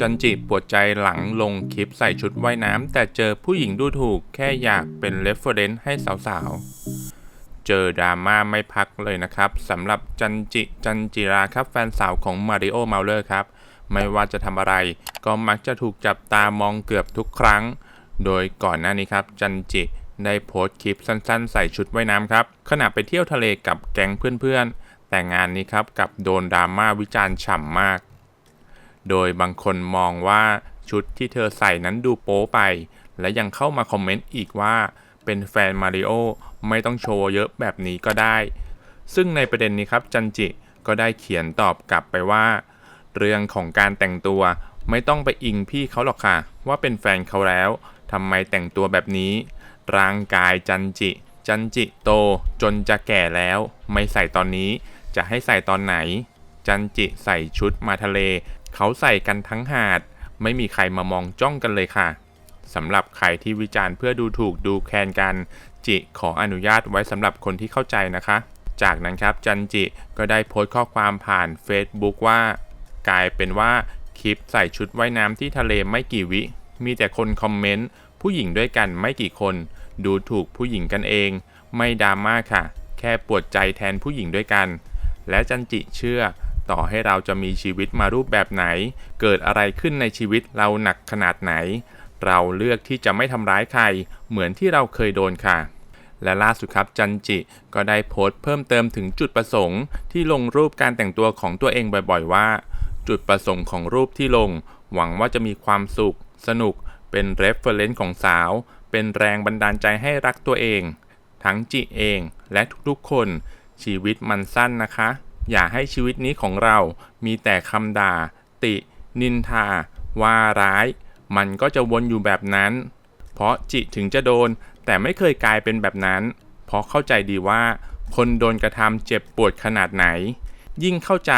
จันจิปวดใจหลังลงคลิปใส่ชุดว่ายน้ำแต่เจอผู้หญิงดูถูกแค่อยากเป็นเรฟเฟอเรนซ์ให้สาวๆ เจอดราม่าไม่พักเลยนะครับสำหรับจันจิจันจิราครับแฟนสาวของมาริโอเมาเลอร์ครับ ไม่ว่าจะทำอะไร ก็มักจะถูกจับตามองเกือบทุกครั้ง โดยก่อนหน้านี้ครับ จันจิได้โพสต์คลิปสั้นๆ ใส่ชุดว่ายน้ำครับขณะไปเที่ยวทะเลกับแก๊งเพื่อนๆ แต่งานนี้ครับกับโดนดราม่าวิจารณ์ฉ่ำมาก โดยบางคนมองว่าชุดที่เธอใส่นั้นดูโป๊ไป และยังเข้ามาคอมเมนต์อีกว่า เป็นแฟนมาริโอไม่ต้องโชว์เยอะแบบนี้ก็ได้ ซึ่งในประเด็นนี้ครับจันจิก็ได้เขียนตอบกลับไปว่า เรื่องของการแต่งตัวไม่ต้องไปอิงพี่เขาหรอกค่ะ ว่าเป็นแฟนเขาแล้วทำไมแต่งตัวแบบนี้ ร่างกายจันจิ จันจิโตจนจะแก่แล้ว ไม่ใส่ตอนนี้จะให้ใส่ตอนไหน จันจิใส่ชุดมาทะเล เขาใส่กันทั้งหาด ไม่มีใครมามองจ้องกันเลยค่ะสำหรับใครที่วิจารณ์เพื่อดูถูกดูแคลนกัน จิขออนุญาตไว้สำหรับคนที่เข้าใจนะคะ จากนั้นครับจันจิก็ได้โพสต์ข้อความผ่าน Facebook ว่า กลายเป็นว่าคลิปใส่ชุดว่ายน้ำที่ทะเลไม่กี่วิ มีแต่คนคอมเมนต์ผู้หญิงด้วยกันไม่กี่คน ดูถูกผู้หญิงกันเอง ไม่ดราม่าค่ะ แค่ปวดใจแทนผู้หญิงด้วยกัน และจันจิเชื่อ ต่อให้เราจะมีชีวิตมารูปแบบไหน เกิดอะไรขึ้นในชีวิตเราหนักขนาดไหน เราเลือกที่จะไม่ทำร้ายใคร เหมือนที่เราเคยโดนค่ะ และล่าสุดครับจันจิก็ได้โพสต์เพิ่มเติมถึงจุดประสงค์ ที่ลงรูปการแต่งตัวของตัวเองบ่อยๆ ว่า จุดประสงค์ของรูปที่ลง หวังว่าจะมีความสุข สนุก เป็นเรฟเฟอรนซ์ของสาว เป็นแรงบันดาลใจให้รักตัวเอง ทั้งจิเองและทุกๆคนชีวิตมันสั้นนะคะ อย่าให้ชีวิตนี้ของเรามีแต่คำด่า ติ นินทา ว่าร้าย มันก็จะวนอยู่แบบนั้น เพราะจิถึงจะโดน แต่ไม่เคยกลายเป็นแบบนั้น เพราะเข้าใจดีว่า คนโดนกระทำเจ็บปวดขนาดไหน ยิ่งเข้าใจ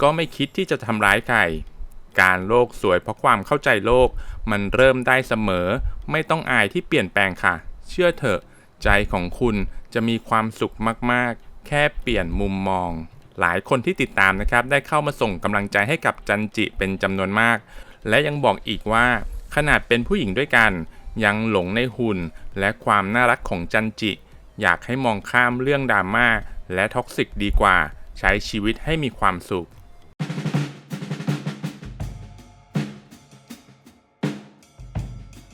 ก็ไม่คิดที่จะทำร้ายใคร การโลกสวยเพราะความเข้าใจโลก มันเริ่มได้เสมอ ไม่ต้องอายที่เปลี่ยนแปลงค่ะ เชื่อเถอะ ใจของคุณจะมีความสุขมาก ๆ แค่เปลี่ยนมุมมอง หลายคนที่ติดตามนะครับได้เข้ามาส่งกำลังใจให้กับจันจิเป็นจำนวนมาก และยังบอกอีกว่าขนาดเป็นผู้หญิงด้วยกัน ยังหลงในหุ่น และความน่ารักของจันจิ อยากให้มองข้ามเรื่องดราม่าและท็อกซิกดีกว่า ใช้ชีวิตให้มีความสุข